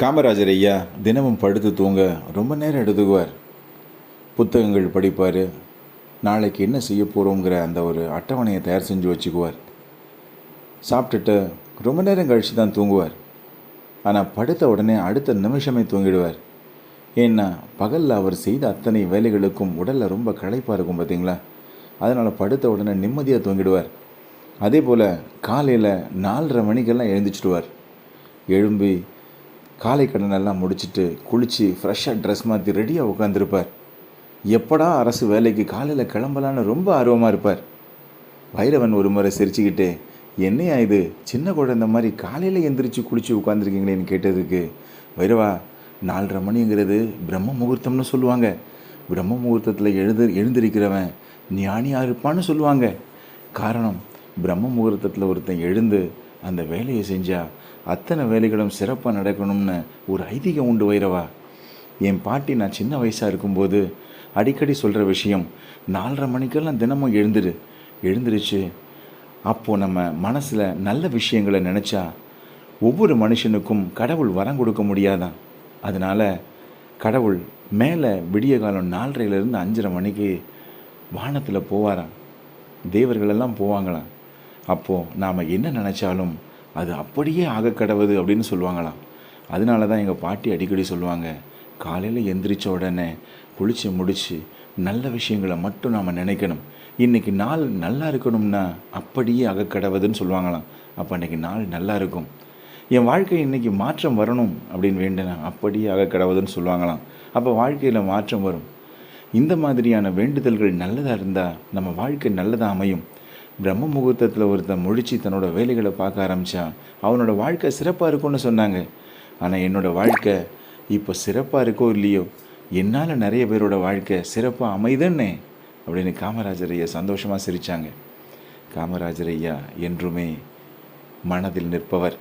காமராஜர் ஐயா தினமும் படுத்து தூங்க ரொம்ப நேரம் எடுத்துக்குவார். புத்தகங்கள் படிப்பார். நாளைக்கு என்ன செய்ய போகிறோங்கிற அந்த ஒரு அட்டவணையை தயார் செஞ்சு வச்சுக்குவார். சாப்பிட்டுட்டு ரொம்ப நேரம் கழித்து தான் தூங்குவார். ஆனால் படுத்த உடனே அடுத்த நிமிஷமே தூங்கிடுவார். ஏன்னா பகலில் அவர் செய்த அத்தனை வேலைகளுக்கும் உடலில் ரொம்ப களைப்பாக இருக்கும் பார்த்தீங்களா அதனால் படுத்த உடனே நிம்மதியாக தூங்கிடுவார். அதே போல் காலையில் நாலரை மணிக்கெல்லாம் எழுந்திரிச்சிடுவார். எழும்பி காலை கடனெல்லாம் முடிச்சுட்டு குளித்து ஃப்ரெஷ்ஷாக ட்ரெஸ் மாற்றி ரெடியாக உட்காந்துருப்பார் எப்படா அரசு வேலைக்கு காலையில் கிளம்பலான்னு ரொம்ப ஆர்வமாக இருப்பார். வைரவன் ஒரு முறை சிரிச்சுக்கிட்டு என்னையா இது? சின்ன குழந்தை மாதிரி காலையில் எந்திரிச்சு குளித்து உட்காந்துருக்கீங்களேன்னு கேட்டதுக்கு. வைரவா நாலரை மணிங்கிறது பிரம்ம முகூர்த்தம்னு சொல்லுவாங்க. பிரம்ம முகூர்த்தத்தில் எழுது எழுந்திருக்கிறவன் ஞானியாக இருப்பான்னு சொல்லுவாங்க. காரணம் பிரம்ம முகூர்த்தத்தில் ஒருத்தன் எழுந்து அந்த வேலையை செஞ்சால் அத்தனை வேலைகளும் சிறப்பாக நடக்கணும்னு ஒரு ஐதீகம் உண்டு வைரவா. என் பாட்டி நான் சின்ன வயசாக இருக்கும்போது அடிக்கடி சொல்கிற விஷயம் நாலரை மணிக்கெல்லாம் தினமும் எழுந்துரு. எழுந்திருச்சு அப்போது நம்ம மனசில் நல்ல விஷயங்களை நினச்சா ஒவ்வொரு மனுஷனுக்கும் கடவுள் வரம் கொடுக்க முடியாதான். அதனால் கடவுள் மேலே விடிய காலம் நாலரையிலேருந்து அஞ்சரை மணிக்கு வானத்தில் போவாராம். தேவர்களெல்லாம் போவாங்களாம். அப்போது நாம் என்ன நினச்சாலும் அது அப்படியே ஆக கடவுது அப்படின்னு சொல்லுவாங்களாம். அதனால தான் எங்கள் பாட்டி அடிக்கடி சொல்லுவாங்க காலையில் எந்திரிச்ச உடனே குளித்து முடித்து நல்ல விஷயங்களை மட்டும் நாம் நினைக்கணும். இன்றைக்கி நாள் நல்லா இருக்கணும்னா அப்படியே அகக்கடவுதுன்னு சொல்லுவாங்களாம். அப்போ அன்றைக்கி நாள் நல்லா இருக்கும். என் வாழ்க்கை இன்றைக்கி மாற்றம் வரணும் அப்படின்னு வேண்டினேன் அப்படியே அகக்கடவுதுன்னு சொல்லுவாங்களாம். அப்போ வாழ்க்கையில் மாற்றம் வரும். இந்த மாதிரியான வேண்டுதல்கள் நல்லதாக இருந்தால் நம்ம வாழ்க்கை நல்லதாக அமையும். பிரம்ம முகூர்த்தத்தில் ஒருத்தன் முழிச்சு தன்னோட வேலைகளை பார்க்க ஆரம்பித்தான் அவனோட வாழ்க்கை சிறப்பாக இருக்கும்னு சொன்னாங்க. ஆனால் என்னோட வாழ்க்கை இப்போ சிறப்பாக இருக்கோ இல்லையோ என்னால் நிறைய பேரோட வாழ்க்கை சிறப்பாக அமைதுன்னே அப்படின்னு காமராஜர் ஐயா சந்தோஷமாக சிரித்தாங்க காமராஜர் ஐயா என்றுமே மனதில் நிற்பவர்.